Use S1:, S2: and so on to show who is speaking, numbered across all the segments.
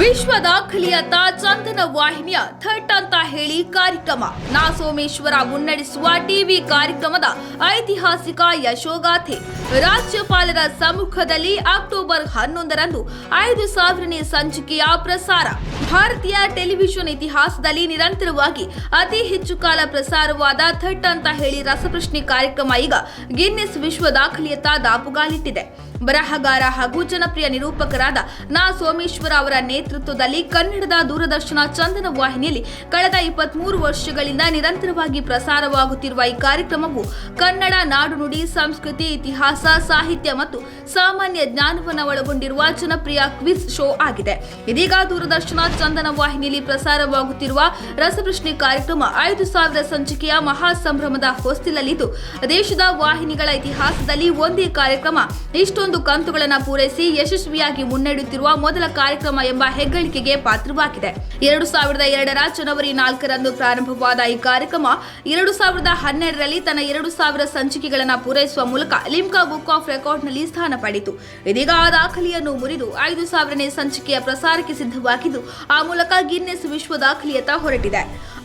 S1: ವಿಶ್ವ ಚಂದನ ವಾಹಿನಿಯ ಥಟ್ ಅಂತ ಹೇಳಿ ಕಾರ್ಯಕ್ರಮ. ನಾ ಸೋಮೇಶ್ವರ ಮುನ್ನಡೆಸುವ ಟಿವಿ ಕಾರ್ಯಕ್ರಮದ ಐತಿಹಾಸಿಕ ಯಶೋಗಾಥೆ. ರಾಜ್ಯಪಾಲರ ಸಮ್ಮುಖದಲ್ಲಿ ಅಕ್ಟೋಬರ್ ಹನ್ನೊಂದರಂದು ಐದು ಸಾವಿರನೇ ಸಂಚಿಕೆಯ ಪ್ರಸಾರ. ಭಾರತೀಯ ಟೆಲಿವಿಷನ್ ಇತಿಹಾಸದಲ್ಲಿ ನಿರಂತರವಾಗಿ ಅತಿ ಹೆಚ್ಚು ಕಾಲ ಪ್ರಸಾರವಾದ ಥಟ್ ಅಂತ ಹೇಳಿ ರಸಪ್ರಶ್ನೆ ಕಾರ್ಯಕ್ರಮ ಈಗ ಗಿನ್ನಿಸ್ ವಿಶ್ವ ದಾಖಲೆಯತ್ತ ದಾಪುಗಾಲಿಟ್ಟಿದೆ. ಬರಹಗಾರ ಹಾಗೂ ಜನಪ್ರಿಯ ನಿರೂಪಕರಾದ ನಾ ಸೋಮೇಶ್ವರ ಅವರ ನೇತೃತ್ವದಲ್ಲಿ ಕನ್ನಡದ ದೂರದರ್ಶನ ಚಂದನ ವಾಹಿನಿಯಲ್ಲಿ ಕಳೆದ ಇಪ್ಪತ್ಮೂರು ವರ್ಷಗಳಿಂದ ನಿರಂತರವಾಗಿ ಪ್ರಸಾರವಾಗುತ್ತಿರುವ ಈ ಕಾರ್ಯಕ್ರಮವು ಕನ್ನಡ ನಾಡು ನುಡಿ ಸಂಸ್ಕೃತಿ, ಇತಿಹಾಸ, ಸಾಹಿತ್ಯ ಮತ್ತು ಸಾಮಾನ್ಯ ಜ್ಞಾನವನ್ನು ಒಳಗೊಂಡಿರುವ ಜನಪ್ರಿಯ ಕ್ವಿಜ್ ಶೋ ಆಗಿದೆ. ಇದೀಗ ದೂರದರ್ಶನ ಚಂದನ ವಾಹಿನಿಯಲ್ಲಿ ಪ್ರಸಾರವಾಗುತ್ತಿರುವ ರಸಪ್ರಶ್ನೆ ಕಾರ್ಯಕ್ರಮ ಐದು ಸಾವಿರ ಸಂಚಿಕೆಯ ಮಹಾ ಸಂಭ್ರಮದ ಹೊಸ್ತಿಲಲ್ಲಿದ್ದು, ದೇಶದ ವಾಹಿನಿಗಳ ಇತಿಹಾಸದಲ್ಲಿ ಒಂದೇ ಕಾರ್ಯಕ್ರಮ, ಇಷ್ಟೊಂದು ಕಂತುಗಳನ್ನು ಪೂರೈಸಿ ಯಶಸ್ವಿಯಾಗಿ ಮುನ್ನಡೆಯುತ್ತಿರುವ ಮೊದಲ ಕಾರ್ಯಕ್ರಮ ಎಂಬ ಹೆಗ್ಗಳಿಕೆಗೆ ಪಾತ್ರವಾಗಿದೆ. ಎರಡು ಸಾವಿರದ ಎರಡರ ಜನವರಿ ನಾಲ್ಕರಂದು ಪ್ರಾರಂಭವಾದ ಈ ಕಾರ್ಯಕ್ರಮ ಎರಡು ಸಾವಿರದ ಹನ್ನೆರಡರಲ್ಲಿ ತನ್ನ ಎರಡು ಸಾವಿರ ಸಂಚಿಕೆಗಳನ್ನು ಪೂರೈಸುವ ಮೂಲಕ ಲಿಮ್ಕಾ ಬುಕ್ ಆಫ್ ರೆಕಾರ್ಡ್ನಲ್ಲಿ ಸ್ಥಾನ ಪಡೆಯಿತು. ಇದೀಗ ಆ ದಾಖಲೆಯನ್ನು ಮುರಿದು ಐದು ಸಾವಿರನೇ ಸಂಚಿಕೆಯ ಪ್ರಸಾರಕ್ಕೆ ಸಿದ್ಧವಾಗಿದ್ದು, ಆ ಮೂಲಕ ಗಿನ್ನೆಸ್ ವಿಶ್ವ ದಾಖಲೆಯತ್ತ ಹೊರಟಿದೆ.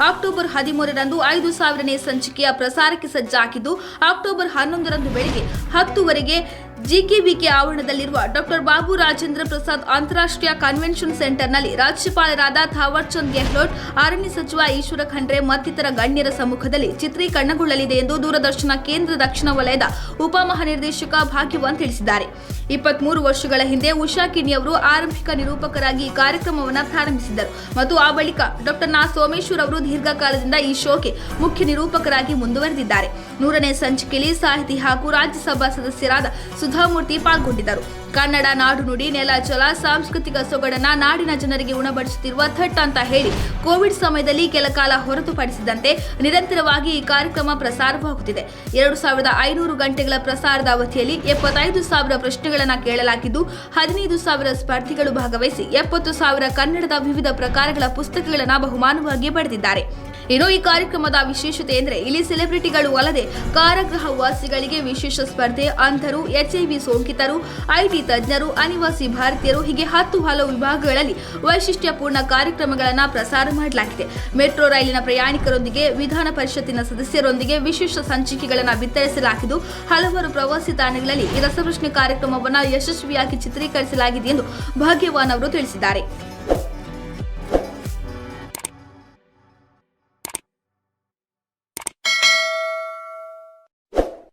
S1: ಅಕ್ಟೋಬರ್ ಹದಿಮೂರರಂದು ಐದು ಸಾವಿರನೇ ಸಂಚಿಕೆಯ ಪ್ರಸಾರಕ್ಕೆ ಸಜ್ಜಾಗಿದ್ದು, ಅಕ್ಟೋಬರ್ ಹನ್ನೊಂದರಂದು ಬೆಳಿಗ್ಗೆ ಹತ್ತುವರೆಗೆ ಜಿಕೆವಿಕೆ ಆವರಣದಲ್ಲಿರುವ ಡಾಕ್ಟರ್ ಬಾಬು ರಾಜೇಂದ್ರ ಪ್ರಸಾದ್ ಅಂತಾರಾಷ್ಟ್ರೀಯ ಕನ್ವೆನ್ಷನ್ ಸೆಂಟರ್ನಲ್ಲಿ ರಾಜ್ಯಪಾಲರಾದ ಥಾವರ್ ಚಂದ್ ಗೆಹ್ಲೋಟ್, ಅರಣ್ಯ ಸಚಿವ ಈಶ್ವರ ಖಂಡ್ರೆ ಮತ್ತಿತರ ಗಣ್ಯರ ಸಮ್ಮುಖದಲ್ಲಿ ಚಿತ್ರೀಕರಣಗೊಳ್ಳಲಿದೆ ಎಂದು ದೂರದರ್ಶನ ಕೇಂದ್ರ ದಕ್ಷಿಣ ವಲಯದ ಉಪಮಹಾನಿರ್ದೇಶಕ ಭಾಗ್ಯವಾನ್ ತಿಳಿಸಿದ್ದಾರೆ. ಇಪ್ಪತ್ಮೂರು ವರ್ಷಗಳ ಹಿಂದೆ ಉಷಾ ಕಿಣಿ ಅವರು ಆರಂಭಿಕ ನಿರೂಪಕರಾಗಿ ಕಾರ್ಯಕ್ರಮವನ್ನು ಪ್ರಾರಂಭಿಸಿದ್ದರು ಮತ್ತು ಆ ಬಳಿಕ ಡಾಕ್ಟರ್ ನಾ ಸೋಮೇಶ್ವರ್ ಅವರು ದೀರ್ಘಕಾಲದಿಂದ ಈ ಶೋಗೆ ಮುಖ್ಯ ನಿರೂಪಕರಾಗಿ ಮುಂದುವರೆದಿದ್ದಾರೆ. ನೂರನೇ ಸಂಚಿಕೆಯಲ್ಲಿ ಸಾಹಿತಿ ಹಾಗೂ ರಾಜ್ಯಸಭಾ ಸದಸ್ಯರಾದ ಸುಧಾಮೂರ್ತಿ ಪಾಲ್ಗೊಂಡಿದ್ದರು. ಕನ್ನಡ ನಾಡು ನುಡಿ ನೆಲ ಜಲ ಸಾಂಸ್ಕೃತಿಕ ಸೊಗಡನ್ನ ನಾಡಿನ ಜನರಿಗೆ ಉಣಬಡಿಸುತ್ತಿರುವ ಥಟ್ ಅಂತ ಹೇಳಿ ಕೋವಿಡ್ ಸಮಯದಲ್ಲಿ ಕೆಲ ಕಾಲ ಹೊರತುಪಡಿಸಿದಂತೆ ನಿರಂತರವಾಗಿ ಈ ಕಾರ್ಯಕ್ರಮ ಪ್ರಸಾರವಾಗುತ್ತಿದೆ. ಎರಡು ಸಾವಿರದ ಐನೂರು ಗಂಟೆಗಳ ಪ್ರಸಾರದ ಅವಧಿಯಲ್ಲಿ ಎಪ್ಪತ್ತೈದು ಸಾವಿರ ಪ್ರಶ್ನೆಗಳನ್ನು ಕೇಳಲಾಗಿದ್ದು, ಹದಿನೈದು ಸಾವಿರ ಸ್ಪರ್ಧಿಗಳು ಭಾಗವಹಿಸಿ ಎಪ್ಪತ್ತು ಸಾವಿರ ಕನ್ನಡದ ವಿವಿಧ ಪ್ರಕಾರಗಳ ಪುಸ್ತಕಗಳನ್ನು ಬಹುಮಾನವಾಗಿ ಪಡೆದಿದ್ದಾರೆ. ಇನ್ನು ಈ ಕಾರ್ಯಕ್ರಮದ ವಿಶೇಷತೆ ಎಂದರೆ ಇಲ್ಲಿ ಸೆಲೆಬ್ರಿಟಿಗಳು ಅಲ್ಲದೆ ಕಾರಾಗೃಹ ವಾಸಿಗಳಿಗೆ ವಿಶೇಷ ಸ್ಪರ್ಧೆ, ಅಂಧರು, ಎಚ್ಐವಿ ಸೋಂಕಿತರು, ಐಟಿ ತಜ್ಞರು, ಅನಿವಾಸಿ ಭಾರತೀಯರು, ಹೀಗೆ ಹತ್ತು ಹಲವು ವಿಭಾಗಗಳಲ್ಲಿ ವೈಶಿಷ್ಟ್ಯಪೂರ್ಣ ಕಾರ್ಯಕ್ರಮಗಳನ್ನು ಪ್ರಸಾರ ಮಾಡಲಾಗಿದೆ. ಮೆಟ್ರೋ ರೈಲಿನ ಪ್ರಯಾಣಿಕರೊಂದಿಗೆ, ವಿಧಾನ ಪರಿಷತ್ತಿನ ಸದಸ್ಯರೊಂದಿಗೆ ವಿಶೇಷ ಸಂಚಿಕೆಗಳನ್ನು ವಿತರಿಸಲಾಗಿದ್ದು ಹಲವಾರು ಪ್ರವಾಸಿ ತಾಣಗಳಲ್ಲಿ ಈ ರಸಪ್ರಶ್ನೆ ಕಾರ್ಯಕ್ರಮವನ್ನು ಯಶಸ್ವಿಯಾಗಿ ಚಿತ್ರೀಕರಿಸಲಾಗಿದೆ ಎಂದು ಭಾಗ್ಯವಾನ್ ಅವರು ತಿಳಿಸಿದ್ದಾರೆ.